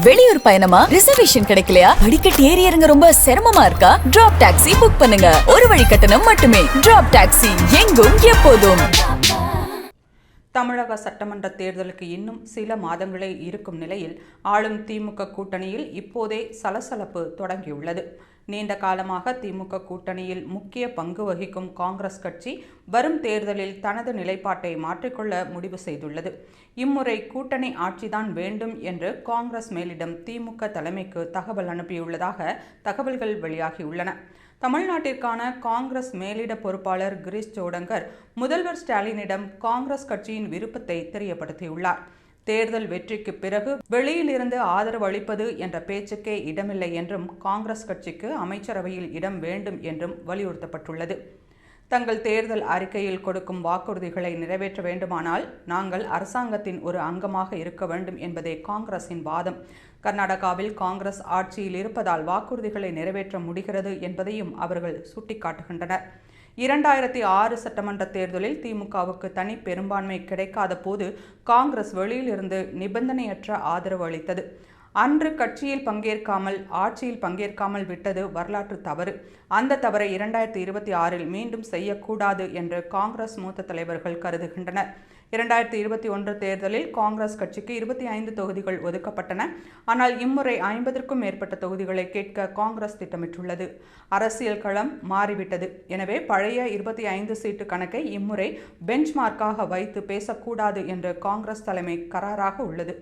வெளியூர் பயணமா? ரிசர்வேஷன் கிடைக்கலையா? படிக்கட் ஏறி இறங்க ரொம்ப சிரமமா இருக்கா? டிராப் டாக்ஸி புக் பண்ணுங்க. ஒரு வழி கட்டணம் மட்டுமே. டிராப் டாக்ஸி எங்கும் எப்போதும். தமிழக சட்டமன்ற தேர்தலுக்கு இன்னும் சில மாதங்களே இருக்கும் நிலையில் ஆளும் திமுக கூட்டணியில் இப்போதே சலசலப்பு தொடங்கியுள்ளது. நீண்ட காலமாக திமுக கூட்டணியில் முக்கிய பங்கு வகிக்கும் காங்கிரஸ் கட்சி வரும் தேர்தலில் தனது நிலைப்பாட்டை மாற்றிக்கொள்ள முடிவு செய்துள்ளது. இம்முறை கூட்டணி ஆட்சிதான் வேண்டும் என்று காங்கிரஸ் மேலிடம் திமுக தலைமைக்கு தகவல் அனுப்பியுள்ளதாக தகவல்கள் வெளியாகியுள்ளன. தமிழ்நாட்டிற்கான காங்கிரஸ் மேலிட பொறுப்பாளர் கிரீஷ் சோடங்கர் முதல்வர் ஸ்டாலினிடம் காங்கிரஸ் கட்சியின் விருப்பத்தை தெரியப்படுத்தியுள்ளார். தேர்தல் வெற்றிக்கு பிறகு வெளியிலிருந்து ஆதரவு அளிப்பது என்ற பேச்சுக்கே இடமில்லை என்றும் காங்கிரஸ் கட்சிக்கு அமைச்சரவையில் இடம் வேண்டும் என்றும் வலியுறுத்தப்பட்டுள்ளது. தங்கள் தேர்தல் அறிக்கையில் கொடுக்கும் வாக்குறுதிகளை நிறைவேற்ற வேண்டுமானால் நாங்கள் அரசாங்கத்தின் ஒரு அங்கமாக இருக்க வேண்டும் என்பதே காங்கிரசின் வாதம். கர்நாடகாவில் காங்கிரஸ் ஆட்சியில் இருப்பதால் வாக்குறுதிகளை நிறைவேற்ற முடிகிறது என்பதையும் அவர்கள் சுட்டிக்காட்டுகின்றனர். இரண்டாயிரத்தி ஆறு சட்டமன்ற தேர்தலில் திமுகவுக்கு தனி பெரும்பான்மை கிடைக்காத போது காங்கிரஸ் வெளியிலிருந்து நிபந்தனையற்ற ஆதரவு அளித்தது. அன்று கட்சியில் பங்கேற்காமல் ஆட்சியில் பங்கேற்காமல் விட்டது வரலாற்று தவறு. அந்த தவறை இரண்டாயிரத்தி இருபத்தி ஆறில் மீண்டும் செய்யக்கூடாது என்று காங்கிரஸ் மூத்த தலைவர்கள் கருதுகின்றனர். இரண்டாயிரத்தி இருபத்தி ஒன்று தேர்தலில் காங்கிரஸ் கட்சிக்கு இருபத்தி ஐந்து தொகுதிகள் ஒதுக்கப்பட்டன. ஆனால் இம்முறை ஐம்பதற்கும் மேற்பட்ட தொகுதிகளை கேட்க காங்கிரஸ் திட்டமிட்டுள்ளது. அரசியல் களம் மாறிவிட்டது. எனவே பழைய இருபத்தி ஐந்து சீட்டு கணக்கை இம்முறை பெஞ்ச்மார்க்காக வைத்து பேசக்கூடாது என்று காங்கிரஸ் தலைமை கராராக உள்ளது.